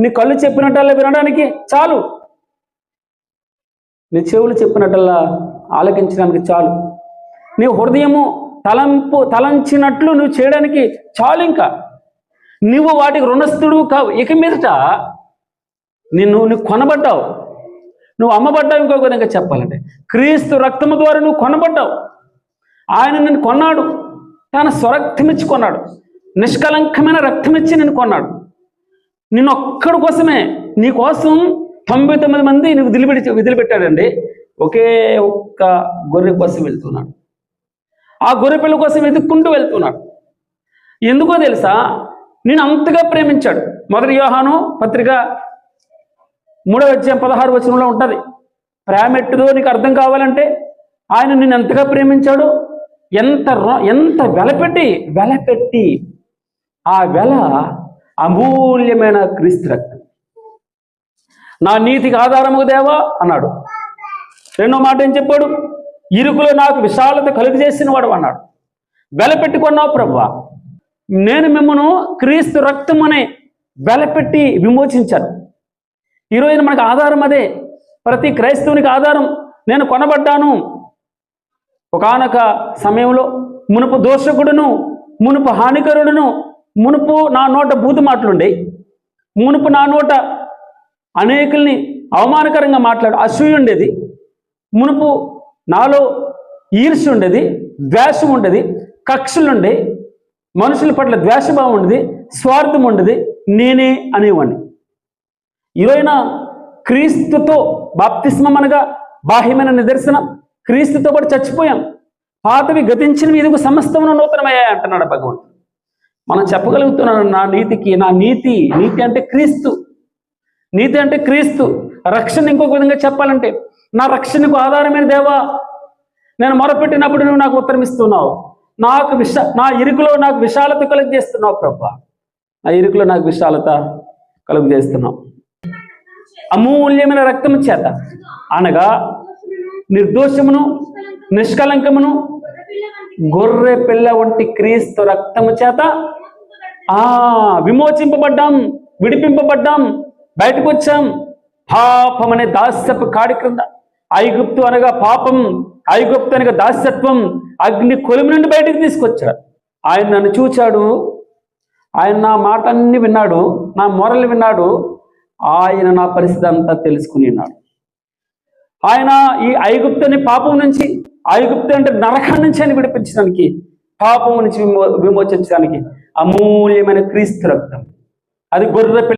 నీ కళ్ళు చెప్పినట్టల్లా వినడానికి చాలు. నీ చెవులు చెప్పినట్టల్లా ఆలకించడానికి చాలు. నీ హృదయము తలంపు తలంచినట్లు నువ్వు చేయడానికి చాలు ఇంకా. నువ్వు వాటికి రుణస్థుడు కావు. ఇక మీదట నిన్ను నువ్వు కొనబడ్డావు. నువ్వు అమ్మబడ్డావు ఇంకో విధంగా చెప్పాలంటే. క్రీస్తు రక్తము ద్వారా నువ్వు కొనబడ్డావు. ఆయన నిన్ను కొన్నాడు. తన స్వరక్తమిచ్చి కొన్నాడు. నిష్కలంకమైన రక్తమిచ్చి నిన్ను కొన్నాడు. నిన్ను ఒక్కడి కోసమే. నీ కోసం తొంభై తొమ్మిది మంది నువ్వు వదిలిపెట్టి వదిలిపెట్టాడండి. ఒకే ఒక్క గొర్రె కోసం వెళ్తున్నాడు. ఆ గొర్రె పిల్ల కోసం వెతుక్కుంటూ వెళ్తున్నాడు. ఎందుకో తెలుసా? నేను అంతగా ప్రేమించాడు. మొదటి యోహాను పత్రిక మూడవ వచ్చే పదహారు వచనంలో ఉంటుంది. ప్రేమ ఎట్టుదో నీకు అర్థం కావాలంటే ఆయన నిన్ను ఎంతగా ప్రేమించాడు? ఎంత ఎంత వెలపెట్టి వెలపెట్టి ఆ వెల అమూల్యమైన క్రీస్తు రక్తం. నా నీతికి ఆధారము దేవా అన్నాడు. రెండో మాట ఏం చెప్పాడు? ఇరుకులో నాకు విశాలత కలుగు చేసిన వాడు అన్నాడు. వెలపెట్టుకున్నావు ప్రభువా నేను మిమ్మను క్రీస్తు రక్తం అనే వెలపెట్టి విమోచించాను. ఈరోజు మనకు ఆధారం అదే. ప్రతి క్రైస్తవునికి ఆధారం. నేను కొనబడ్డాను. ఒకానొక సమయంలో మునుపు దోషకుడును మునుపు హానికరుడును మునుపు నా నోట బూతు మాటలుండే మునుపు నా నోట అనేకుల్ని అవమానకరంగా మాట్లాడు అసూయ ఉండేది మునుపు నాలో ఈర్ష ఉండేది ద్వేషం ఉండేది కక్షలుండే మనుషుల పట్ల ద్వేషభావం ఉండేది స్వార్థం ఉండేది నేనే అనేవాడిని ఈరోజున క్రీస్తుతో బాప్తిస్మం అనగా బాహ్యమైన నిదర్శనం క్రీస్తుతో పాటు చచ్చిపోయాం. పాతవి గతించినవి ఇదిగో సమస్తమును నూతనమయ్యాయి అంటున్నాడు భగవంతుడు మనం చెప్పగలుగుతున్నాను నా నీతికి నా నీతి నీతి అంటే క్రీస్తు. నీతి అంటే క్రీస్తు. రక్షణ ఇంకొక విధంగా చెప్పాలంటే నా రక్షణకు ఆధారమైన దేవా నేను మొరపెట్టినప్పుడు నువ్వు నాకు ఉత్తరం ఇస్తున్నావు. నాకు విశ నా ఇరుకులో నాకు విశాలత కలుగు చేస్తున్నావు ప్రభా. నా ఇరుకులో నాకు విశాలత కలుగు చేస్తున్నావు అమూల్యమైన రక్తము చేత అనగా నిర్దోషమును నిష్కలంకమును గొర్రె పిల్ల వంటి క్రీస్తు రక్తము చేత ఆ విమోచింపబడ్డాం విడిపింపబడ్డాం బయటకు వచ్చాం పాపం అనే దాస్యపు కాడి క్రింద ఐగుప్తు అనగా పాపం ఐగుప్తు అనగా దాస్యత్వం అగ్ని కొలిమి నుండి బయటకు తీసుకొచ్చాడు ఆయన నన్ను చూచాడు ఆయన నా మాట అన్ని విన్నాడు నా మొరలు విన్నాడు ఆయన నా పరిస్థితి అంతా తెలుసుకుని ఉన్నాడు. ఆయన ఈ ఐగుప్తుని పాపం నుంచి ఐగుప్తు అంటే నరకం నుంచి అని విడిపించడానికి పాపం నుంచి విమో విమోచించడానికి అమూల్యమైన క్రీస్తు రక్తం. అది గొర్రె